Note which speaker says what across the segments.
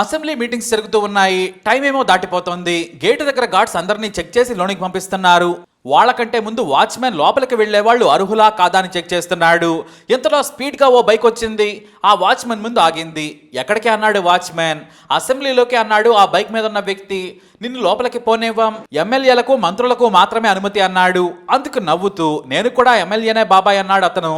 Speaker 1: Assembly meetings జరుగుతూ ఉన్నాయి. Time ఏమో దాటిపోతోంది. గేటు దగ్గర గార్డ్స్ అందరినీ చెక్ చేసి లోనికి పంపిస్తున్నారు. వాళ్ళకంటే ముందు వాచ్మెన్ లోపలికి వెళ్ళే వాళ్ళు అర్హులా కాదా అని చెక్ చేస్తున్నాడు. ఇంతలో స్పీడ్గా ఓ బైక్ వచ్చింది. ఆ వాచ్మెన్ ముందు ఆగింది. ఎక్కడికి అన్నాడు వాచ్మెన్? అసెంబ్లీలోకి అన్నాడు ఆ బైక్ మీద ఉన్న వ్యక్తి. నిన్ను లోపలికి పోనివ్వం. ఎమ్మెల్యేలకు మంత్రులకు మాత్రమే అనుమతి అన్నాడు. అందుకు నవ్వుతూ నేను కూడా ఎమ్మెల్యేనే బాబాయ్ అన్నాడు అతను.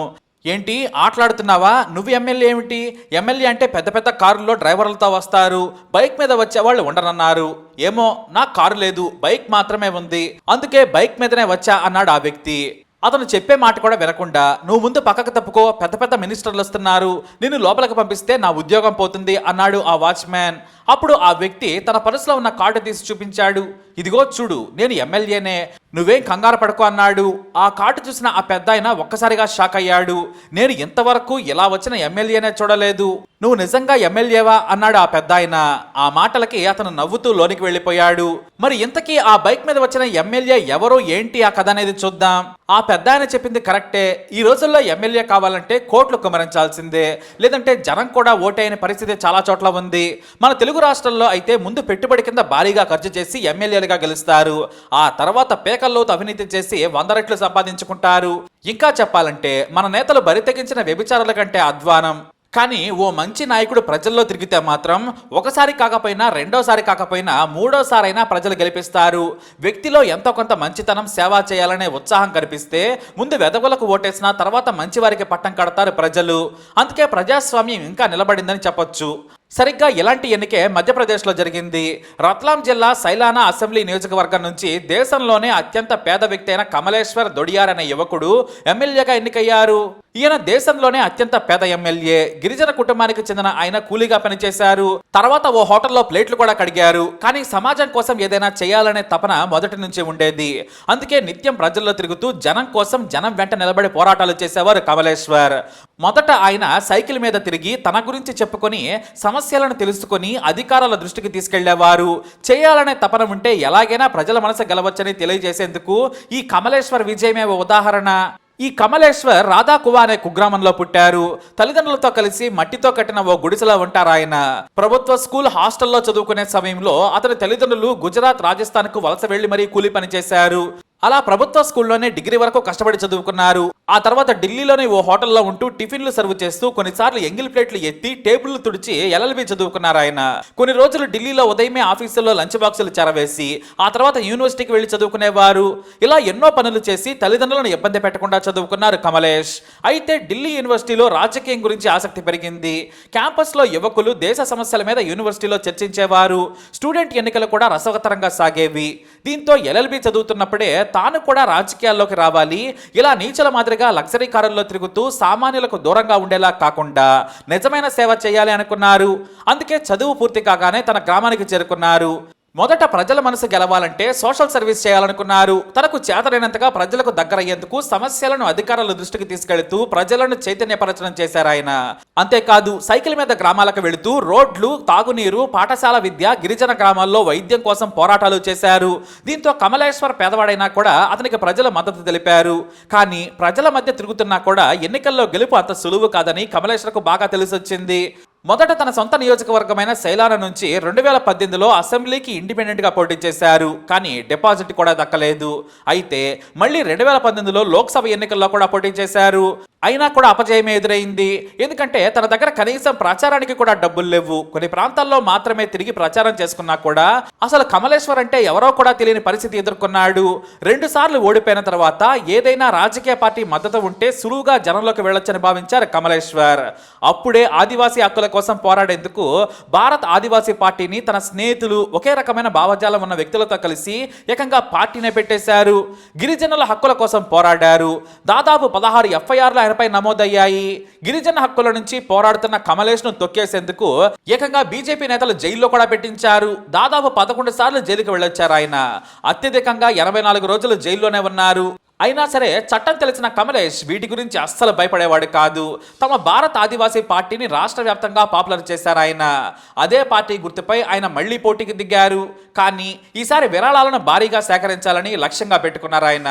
Speaker 1: ఏంటి? ఆటలాడుతున్నావా? నువ్వు ఎమ్మెల్యే ఏమిటి? ఎమ్మెల్యే అంటే పెద్ద పెద్ద కారుల్లో డ్రైవర్లతో వస్తారు. బైక్ మీద వచ్చే వాళ్ళు ఉండరన్నారు. ఏమో నాకు కారు లేదు. బైక్ మాత్రమే ఉంది. అందుకే బైక్ మీదనే వచ్చా అన్నాడు ఆ వ్యక్తి. అతను చెప్పే మాట కూడా వినకుండా నువ్వు ముందు పక్కకు తప్పుకో. పెద్ద పెద్ద మినిస్టర్లు వస్తున్నారు. నిన్ను లోపలికి పంపిస్తే నా ఉద్యోగం పోతుంది అన్నాడు ఆ వాచ్మ్యాన్. అప్పుడు ఆ వ్యక్తి తన పర్సులో ఉన్న కార్డు తీసి చూపించాడు. ఇదిగో చూడు నేను ఎమ్మెల్యేనే నువ్వేం కంగారు పడుకో అన్నాడు. ఆ కార్డు చూసిన ఆ పెద్ద ఆయన ఒక్కసారిగా షాక్ అయ్యాడు. నేను ఇంతవరకు ఇలా వచ్చిన ఎమ్మెల్యేనే చూడలేదు. నువ్వు నిజంగా ఎమ్మెల్యేవా? అన్నాడు ఆ పెద్ద ఆయన ఆ మాటలకి అతను నవ్వుతూ లోనికి వెళ్ళిపోయాడు. మరి ఇంతకీ ఆ బైక్ మీద వచ్చిన ఎమ్మెల్యే ఎవరు ఏంటి ఆ కథ అనేది చూద్దాం. ఆ పెద్ద ఆయన చెప్పింది కరెక్టే. ఈ రోజుల్లో ఎమ్మెల్యే కావాలంటే కోట్లు కుమరించాల్సిందే లేదంటే జనం కూడా ఓటైన పరిస్థితి చాలా చోట్ల ఉంది. మన తెలుగు రాష్ట్రాల్లో అయితే ముందు పెట్టుబడి కింద భారీగా ఖర్చు చేసి ఎమ్మెల్యేలుగా గెలుస్తారు. ఆ తర్వాత పేకల్లోతు అవినీతి చేసి వంద రెట్లు సంపాదించుకుంటారు. ఇంకా చెప్పాలంటే మన నేతలు బరితెగించిన వ్యభిచారాల కంటే అధ్వానం. కానీ ఓ మంచి నాయకుడు ప్రజల్లో తిరిగితే మాత్రం ఒకసారి కాకపోయినా రెండోసారి కాకపోయినా మూడోసారైనా ప్రజలు గెలిపిస్తారు. వ్యక్తిలో ఎంతో కొంత మంచితనం సేవ చేయాలనే ఉత్సాహం కనిపిస్తే ముందు వెదవులకు ఓటేసిన తర్వాత మంచి వారికి పట్టం కడతారు ప్రజలు. అందుకే ప్రజాస్వామ్యం ఇంకా నిలబడిందని చెప్పొచ్చు. సరిగ్గా ఇలాంటి ఎన్నికే మధ్యప్రదేశ్లో జరిగింది? రత్లాం జిల్లా సైలానా అసెంబ్లీ నియోజకవర్గం నుంచి దేశంలోనే అత్యంత పేద వ్యక్తి అయిన కమలేశ్వర్ దొడియార్ అనే యువకుడు ఎమ్మెల్యేగా ఎన్నికయ్యారు. ఈయన దేశంలోనే అత్యంత పేద ఎమ్మెల్యే. గిరిజన కుటుంబానికి చెందిన ఆయన కూలీగా పనిచేశారు. తర్వాత ఓ హోటల్లో ప్లేట్లు కూడా కడిగారు. కానీ సమాజం కోసం ఏదైనా చేయాలనే తపన మొదటి నుంచి ఉండేది. అందుకే నిత్యం ప్రజల్లో తిరుగుతూ జనం కోసం జనం వెంట నిలబడి పోరాటాలు చేసేవారు కమలేశ్వర్. మొదట ఆయన సైకిల్ మీద తిరిగి తన గురించి చెప్పుకొని సమస్యలను తెలుసుకొని అధికారుల దృష్టికి తీసుకెళ్ళేవారు. చేయాలనే తపన ఉంటే ఎలాగైనా ప్రజల మనసు గెలవచ్చని తెలియజేసేందుకు ఈ కమలేశ్వర్ విజయమే ఉదాహరణ. ఈ కమలేశ్వర్ రాధాకువా అనే కుగ్రామంలో పుట్టారు. తల్లిదండ్రులతో కలిసి మట్టితో కట్టిన ఓ గుడిసెలో ఉంటారు ఆయన. ప్రభుత్వ స్కూల్ హాస్టల్లో చదువుకునే సమయంలో అతని తల్లిదండ్రులు గుజరాత్ రాజస్థాన్కు వలస వెళ్ళి మరీ కూలీ పనిచేశారు అలా ప్రభుత్వ స్కూల్లోనే డిగ్రీ వరకు కష్టపడి చదువుకున్నారు. ఆ తర్వాత ఢిల్లీలోని ఓ హోటల్లో ఉంటూ టిఫిన్లు సర్వ్ చేస్తూ కొన్నిసార్లు ఎంగిల్ ప్లేట్లు ఎత్తి టేబుల్ తుడిచి ఎల్ఎల్బి చదువుకున్నారు ఆయన. కొన్ని రోజులు ఢిల్లీలో ఉదయమే ఆఫీసుల్లో లంచ్ బాక్సులు చెరవేసి ఆ తర్వాత యూనివర్సిటీకి వెళ్ళి చదువుకునేవారు. ఇలా ఎన్నో పనులు చేసి తల్లిదండ్రులను ఇబ్బంది పెట్టకుండా చదువుకున్నారు కమలేష్. అయితే ఢిల్లీ యూనివర్సిటీలో రాజకీయం గురించి ఆసక్తి పెరిగింది. క్యాంపస్లో యువకులు దేశ సమస్యల మీద యూనివర్సిటీలో చర్చించేవారు. స్టూడెంట్ ఎన్నికలు కూడా రసవతరంగా సాగేవి. దీంతో ఎల్ఎల్బి చదువుతున్నప్పుడే తాను కూడా రాజకీయాల్లోకి రావాలి. ఇలా నీచల మాదిరి మాదిరిగా లగ్జరీ కారుల్లో తిరుగుతూ సామాన్యులకు దూరంగా ఉండేలా కాకుండా నిజమైన సేవ చేయాలి అనుకున్నారు. అందుకే చదువు పూర్తి కాగానే తన గ్రామానికి చేరుకున్నారు. మొదట ప్రజల మనసు గెలవాలంటే సోషల్ సర్వీస్ చేయాలనుకున్నారు. తనకు చేతనైనంతగా ప్రజలకు దగ్గరయ్యేందుకు సమస్యలను అధికారుల దృష్టికి తీసుకెళ్తూ ప్రజలను చైతన్యపరచడం చేశారు ఆయన. అంతేకాదు సైకిల్ మీద గ్రామాలకు వెళుతూ రోడ్లు తాగునీరు పాఠశాల విద్య గిరిజన గ్రామాల్లో వైద్యం కోసం పోరాటాలు చేశారు. దీంతో కమలేశ్వర్ పేదవాడైనా కూడా అతనికి ప్రజల మద్దతు తెలిపారు. కానీ ప్రజల మధ్య తిరుగుతున్నా కూడా ఎన్నికల్లో గెలుపు అంత సులువు కాదని కమలేశ్వర్కు బాగా తెలిసొచ్చింది. మొదట తన సొంత నియోజకవర్గమైన శైలాన నుంచి రెండు వేల పద్దెనిమిదిలో అసెంబ్లీకి ఇండిపెండెంట్గా పోటీ చేశారు. కానీ డిపాజిట్ కూడా దక్కలేదు. అయితే మళ్ళీ రెండు వేల పద్దెనిమిదిలో లోక్సభ ఎన్నికల్లో కూడా పోటీ చేశారు. అయినా కూడా అపజయం ఎదురైంది. ఎందుకంటే తన దగ్గర కనీసం ప్రచారానికి కూడా డబ్బులు లేవు. కొన్ని ప్రాంతాల్లో మాత్రమే తిరిగి ప్రచారం చేసుకున్నా కూడా అసలు కమలేశ్వర్ అంటే ఎవరో కూడా తెలియని పరిస్థితి ఎదుర్కొన్నాడు. రెండు సార్లు ఓడిపోయిన తర్వాత ఏదైనా రాజకీయ పార్టీ మద్దతు ఉంటే సులువుగా జనంలోకి వెళ్ళొచ్చని భావించారు కమలేశ్వర్. అప్పుడే ఆదివాసీ హక్కుల కోసం పోరాడేందుకు భారత్ ఆదివాసీ పార్టీని తన స్నేహితులు ఒకే రకమైన భావజాలం ఉన్న వ్యక్తులతో కలిసి ఏకంగా పార్టీనే పెట్టేశారు. గిరిజనుల హక్కుల కోసం పోరాడారు. దాదాపు పదహారు ఎఫ్ఐఆర్ల ఆయనపై నమోదయ్యాయి. గిరిజన హక్కుల నుంచి పోరాడుతున్న కమలేష్ను తొక్కేసేందుకు ఏకంగా బీజేపీ నేతలు జైల్లో కూడా పెట్టించారు. దాదాపు పదకొండు సార్లు జైలుకి వెళ్ళొచ్చారు ఆయన. అత్యధికంగా ఎనభై నాలుగు రోజులు జైల్లోనే ఉన్నారు. అయినా సరే చట్టం తెలిసిన కమలేష్ వీటి గురించి అస్సలు భయపడేవాడు కాదు. తమ భారత ఆదివాసీ పార్టీని రాష్ట్ర వ్యాప్తంగా పాపులర్ చేశారు ఆయన. అదే పార్టీ గుర్తుపై ఆయన మళ్ళీ పోటీకి దిగారు. కానీ ఈసారి విరాళాలను భారీగా సేకరించాలని లక్ష్యంగా పెట్టుకున్నారు ఆయన.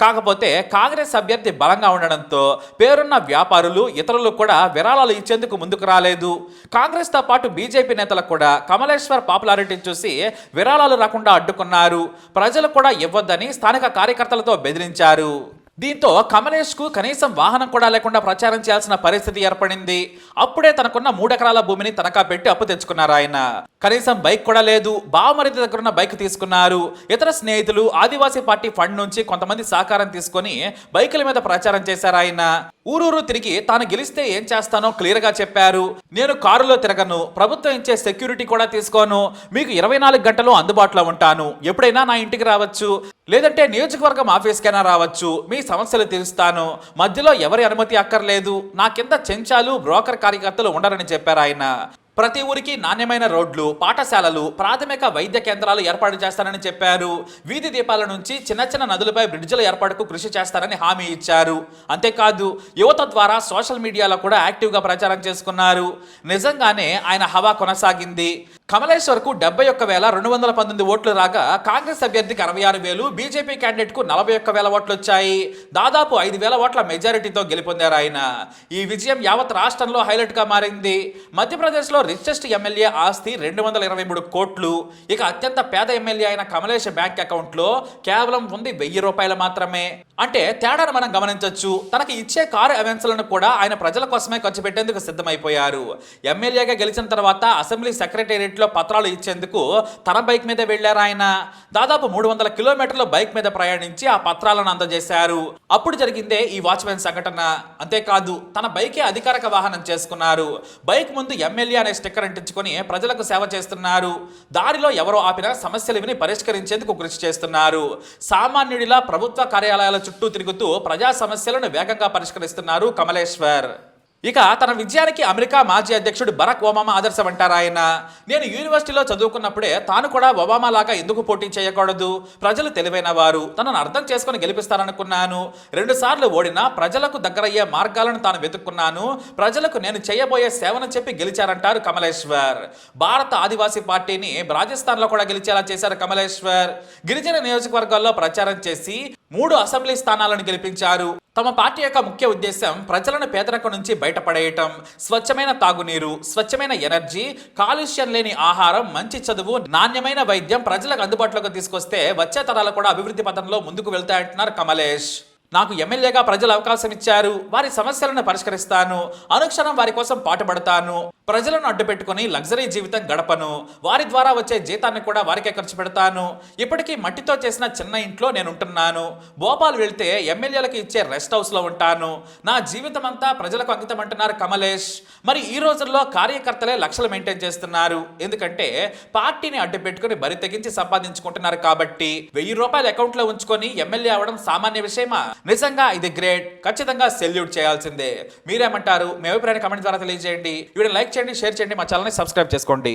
Speaker 1: కాకపోతే కాంగ్రెస్ అభ్యర్థి బలంగా ఉండడంతో పేరున్న వ్యాపారులు ఇతరులు కూడా విరాళాలు ఇచ్చేందుకు ముందుకు రాలేదు. కాంగ్రెస్తో పాటు బీజేపీ నేతలకు కూడా కమలేశ్వర్ పాపులారిటీని చూసి విరాళాలు రాకుండా అడ్డుకున్నారు. ప్రజలు కూడా ఇవ్వద్దని స్థానిక కార్యకర్తలతో బెదిరించారు. గారు దీంతో కమలేష్కు కనీసం వాహనం కూడా లేకుండా ప్రచారం చేయాల్సిన పరిస్థితి ఏర్పడింది. అప్పుడే తనకున్న మూడెకరాల భూమిని తనఖా పెట్టి అప్పు తెచ్చుకున్నారు ఆయన. కనీసం బైక్ కూడా లేదు. బావమరిది దగ్గర ఉన్న బైక్ తీసుకున్నారు. ఇతర స్నేహితులు ఆదివాసీ పార్టీ ఫండ్ నుంచి కొంతమంది సహకారం తీసుకొని బైకుల మీద ప్రచారం చేశారు ఆయన. ఊరూరు తిరిగి తాను గెలిస్తే ఏం చేస్తానో క్లియర్గా చెప్పారు. నేను కారులో తిరగను. ప్రభుత్వం ఇచ్చే సెక్యూరిటీ కూడా తీసుకోను. మీకు ఇరవై నాలుగు గంటలు అందుబాటులో ఉంటాను. ఎప్పుడైనా నా ఇంటికి రావచ్చు. లేదంటే నియోజకవర్గం ఆఫీస్కైనా రావచ్చు. మీ సమస్యలు తీరుస్తాను? మధ్యలో ఎవరి అనుమతి అక్కర్లేదు? నా కింద చెంచాలు బ్రోకర్ కార్యకర్తలు ఉండరని చెప్పారు ఆయన. ప్రతి ఊరికి నాణ్యమైన రోడ్లు పాఠశాలలు ప్రాథమిక వైద్య కేంద్రాలు ఏర్పాటు చేస్తానని చెప్పారు. వీధి దీపాల నుంచి చిన్న చిన్న నదులపై బ్రిడ్జిల ఏర్పాటుకు కృషి చేస్తారని హామీ ఇచ్చారు. అంతేకాదు యువత ద్వారా సోషల్ మీడియాలో కూడా యాక్టివ్గా ప్రచారం చేసుకున్నారు. నిజంగానే ఆయన హవా కొనసాగింది. కమలేశ్వర్కు డెబ్బై ఒక్క వేల రెండు వందల పంతొమ్మిది ఓట్లు రాగా కాంగ్రెస్ అభ్యర్థికి అరవై ఆరు వేలు బీజేపీ క్యాండిడేట్కు నలభై ఒక్క వేల ఓట్లు వచ్చాయి. దాదాపు ఐదు వేల ఓట్ల మెజారిటీతో గెలుపొందారు ఆయన. ఈ విజయం యావత్ రాష్ట్రంలో హైలైట్గా మారింది. మధ్యప్రదేశ్లో రిచెస్ట్ ఎమ్మెల్యే ఆస్తి రెండు వందల ఇరవై మూడు కోట్లు. ఇక అత్యంత పేద ఎమ్మెల్యే అయిన కమలేష్ బ్యాంక్ అకౌంట్లో కేవలం ఉంది వెయ్యి రూపాయలు మాత్రమే. అంటే తేడాను మనం గమనించవచ్చు తనకి ఇచ్చే కారు అవెన్స్లను కూడా ఆయన ప్రజల కోసమే ఖర్చు పెట్టేందుకు సిద్ధమైపోయారు. ఎమ్మెల్యేగా గెలిచిన తర్వాత అసెంబ్లీ సెక్రటేరియట్లో పత్రాలు ఇచ్చేందుకు తన బైక్ మీద వెళ్ళారు ఆయన. దాదాపు మూడు వందల కిలోమీటర్ల బైక్ మీద ప్రయాణించి ఆ పత్రాలను అందజేశారు. అప్పుడు జరిగిందే ఈ వాచ్మెన్ సంఘటన. అంతేకాదు తన బైకే అధికారిక వాహనం చేసుకున్నారు. బైక్ ముందు ఎమ్మెల్యే అనే స్టిక్కర్ అంటించుకొని ప్రజలకు సేవ చేస్తున్నారు. దారిలో ఎవరో ఆపినా సమస్యలు విని పరిష్కరించేందుకు కృషి చేస్తున్నారు. సామాన్యుడిలా ప్రభుత్వ కార్యాలయాల చుట్టూ తిరుగుతూ ప్రజా సమస్యలను వేగంగా పరిష్కరిస్తున్నారు కమలేశ్వర్. ఇక తన విజయానికి అమెరికా మాజీ అధ్యక్షుడు బరాక్ ఒబామా ఆదర్శం అంటారు ఆయన? నేను యూనివర్సిటీలో చదువుకున్నప్పుడే తాను కూడా ఒబామా లాగా ఎందుకు పోటీ చేయకూడదు? ప్రజలు తెలివైన వారు. తనను అర్థం చేసుకుని గెలిపిస్తారనుకున్నాను రెండుసార్లు ఓడినా ప్రజలకు దగ్గరయ్యే మార్గాలను తాను వెతుక్కున్నాను. ప్రజలకు నేను చేయబోయే సేవను చెప్పి గెలిచారంటారు కమలేశ్వర్. భారత ఆదివాసీ పార్టీని రాజస్థాన్లో కూడా గెలిచేలా చేశారు కమలేశ్వర్. గిరిజన నియోజకవర్గాల్లో ప్రచారం చేసి మూడు అసెంబ్లీ స్థానాలను గెలిపించారు. తమ పార్టీ యొక్క ముఖ్య ఉద్దేశం ప్రజలను పేదరికం నుంచి బయటపడేయటం. స్వచ్ఛమైన తాగునీరు స్వచ్ఛమైన ఎనర్జీ కాలుష్యం లేని ఆహారం మంచి చదువు నాణ్యమైన వైద్యం ప్రజలకు అందుబాటులోకి తీసుకొస్తే వచ్చే తరాలు కూడా అభివృద్ధి పథంలో ముందుకు వెళ్తాయంటున్నారు కమలేష్. నాకు ఎమ్మెల్యేగా ప్రజలు అవకాశం ఇచ్చారు వారి సమస్యలను పరిష్కరిస్తాను అనుక్షణం వారి కోసం పాటుపడతాను ప్రజలను అడ్డుపెట్టుకుని లగ్జరీ జీవితం గడపను వారి ద్వారా వచ్చే జీతాన్ని కూడా వారికే ఖర్చు పెడతాను. ఇప్పటికీ మట్టితో చేసిన చిన్న ఇంట్లో నేను ఉంటున్నాను భోపాల్ వెళ్తే ఎమ్మెల్యేలకు ఇచ్చే రెస్ట్ హౌస్లో ఉంటాను. నా జీవితం అంతా ప్రజలకు అంకితం అంటున్నారు కమలేష్. మరి ఈ రోజుల్లో కార్యకర్తలే లక్షలు మెయింటైన్ చేస్తున్నారు. ఎందుకంటే పార్టీని అడ్డు పెట్టుకుని బరి తెగించి సంపాదించుకుంటున్నారు కాబట్టి వెయ్యి రూపాయలు అకౌంట్లో ఉంచుకొని ఎమ్మెల్యే అవడం సామాన్య విషయమా? నిజంగా ఇది గ్రేట్. ఖచ్చితంగా సెల్యూట్ చేయాల్సిందే. మీరేమంటారు? మీ అభిప్రాయాన్ని కమెంట్ ద్వారా తెలియజేయండి. వీడియో లైక్ చేయండి షేర్ చేయండి మా ఛానల్ని సబ్స్క్రైబ్ చేసుకోండి.